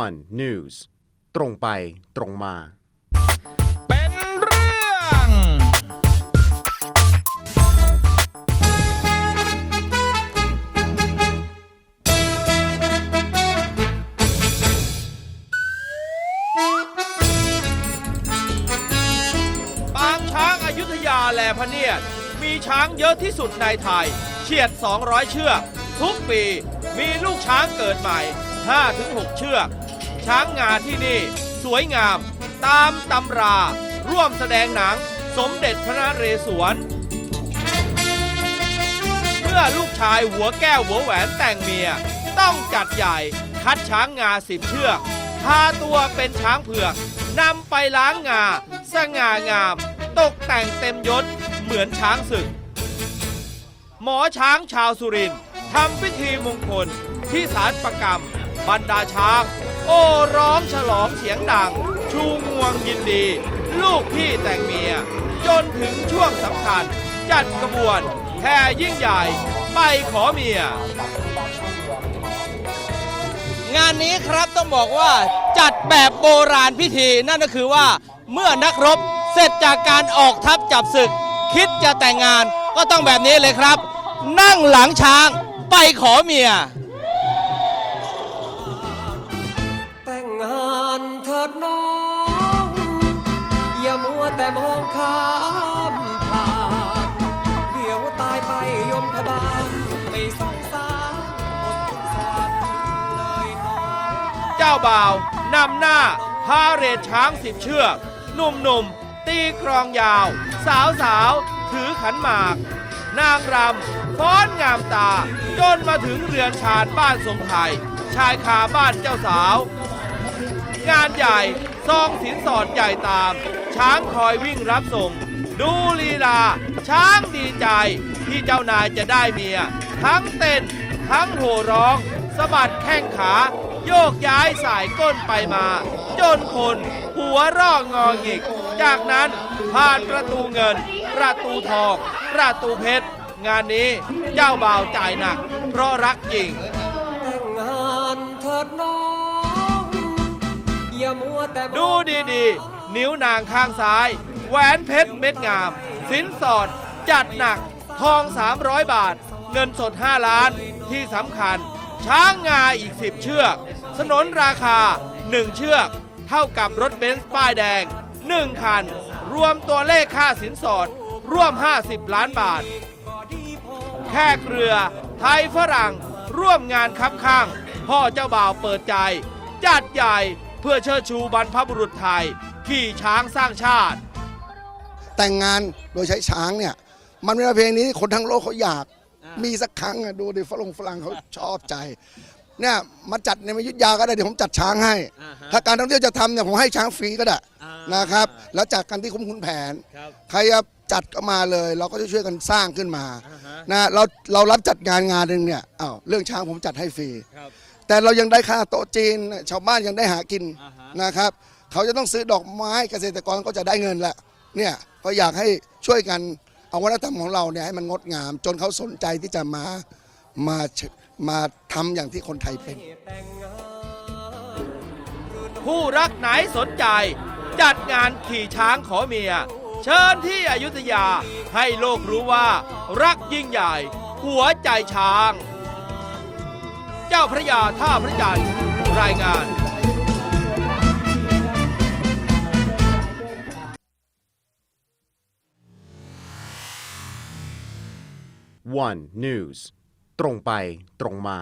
one news ตรงไปตรงมา เป็นเรื่อง ปางช้างอายุทยาแลพะเนียด มีช้างเยอะที่สุดในไทย เฉียด 200 เชือก ทุกปีมีลูกช้างเกิดใหม่ 5-6 เชือก ช้างงาที่นี่ สวยงาม ตามตำรา ร่วมแสดงหนัง สมเด็จพระนเรศวร เมื่อลูกชายหัวแก้วหัวแหวนแต่งเมีย ต้องจัดใหญ่คัดช้างงาสิบเชือก พาตัวเป็นช้างเผือกนำไปล้างงา สง่างาม ตกแต่งเต็มยศ เหมือนช้างศึก หมอช้างชาวสุรินทร์ทำพิธีมงคลที่ศาลประกรรม บรรดาช้าง โอ้ร้องฉลองเสียงดัง ชูงวงยินดี ลูกพี่แต่งเมีย จนถึงช่วงสำคัญ จัดกระบวนแห่ยิ่งใหญ่ ไปขอเมีย งานนี้ครับต้องบอกว่าจัดแบบโบราณพิธีนั่นก็คือว่าเมื่อนักรบเสร็จจากการออกทัพจับศึก คิดจะแต่งงานก็ต้องแบบนี้เลยครับ นั่งหลังช้างไปขอเมีย ดน้อง อย่ามัวแต่มองข้ามผ่านเดี๋ยวตายไปยมพบาลไม่สงสารอดสงสารเลยน้องเจ้าบ่าวนำหน้าพาเรดช้างสิบเชือกหนุ่มๆตีกรองยาว สาวสาวถือขันหมาก นางรำฟ้อนงามตา จนมาถึงเรือนชานบ้านทรงไทย ชายคาบ้านเจ้าสาว งานใหญ่ซองสินสอดใหญ่ตาม ช้างคอยวิ่งรับส่ง ดูลีลา ช้างดีใจ ที่เจ้านายจะได้เมีย ทั้งเต้น ทั้งโห่ร้องสะบัดแข้งขา โยกย้ายสายก้นไปมา จนคนหัวร่องงอหงิก จากนั้นผ่านประตูเงิน ประตูทอง ประตูเพชร งานนี้เจ้าบ่าวจ่ายหนัก เพราะรักจริงแต่งงานเถิดน้อง ดูดีๆ นิ้วนางข้างซ้าย แหวนเพชรเม็ดงาม สินสอด จัดหนัก ทอง 300 บาท เงินสด 5 ล้าน ที่สำคัญ ช้างงาอีก 10 เชือก สนนราคา 1 เชือก เท่ากับรถเบนซ์ป้ายแดง 1 คัน รวมตัวเลขค่าสินสอด ร่วม 50 ล้านบาทแขกเรือ ไทยฝรั่ง ร่วมงานคับข้าง พ่อเจ้าบ่าวเปิดใจ จัดใหญ่ เพื่อเชิดชูบรรพบุรุษไทย ขี่ช้างสร้างชาติ แต่งงานโดยใช้ช้างเนี่ยมันเป็นประเพณีที่คนทั้งโลกเขาอยาก มีสักครั้งอะดูดิฝรั่งฝรั่งเขาชอบใจเนี่ยมาจัดในมยุทธยาก็ได้เดี๋ยวผมจัดช้างให้ ถ้าการท่องเที่ยวจะทำเนี่ยผมให้ช้างฟรีก็ได้นะครับ แล้วจัดกันที่คุ้มคุณแผน ใครจะจัดก็มาเลย เราก็จะช่วยกันสร้างขึ้นมานะเราเรารับจัดงานงานหนึ่งเนี่ยอ้าวเรื่องช้างผมจัดให้ฟรี แต่เรายังได้ค่าโต๊ะจีน ชาวบ้านยังได้หากินนะครับ เขาจะต้องซื้อดอกไม้เกษตรกรก็จะได้เงินละเนี่ยก็อยากให้ช่วยกันเอาวัฒนธรรมของเราเนี่ยให้มันงดงาม จนเขาสนใจที่จะมามามาทำอย่างที่คนไทยเป็น ผู้รักไหนสนใจ จัดงานขี่ช้างขอเมีย เชิญที่อยุธยาให้โลกรู้ว่า รักยิ่งใหญ่ หัวใจช้าง เจ้าพระยาท่าพระจันทร์รายงาน one news ตรงไปตรงมา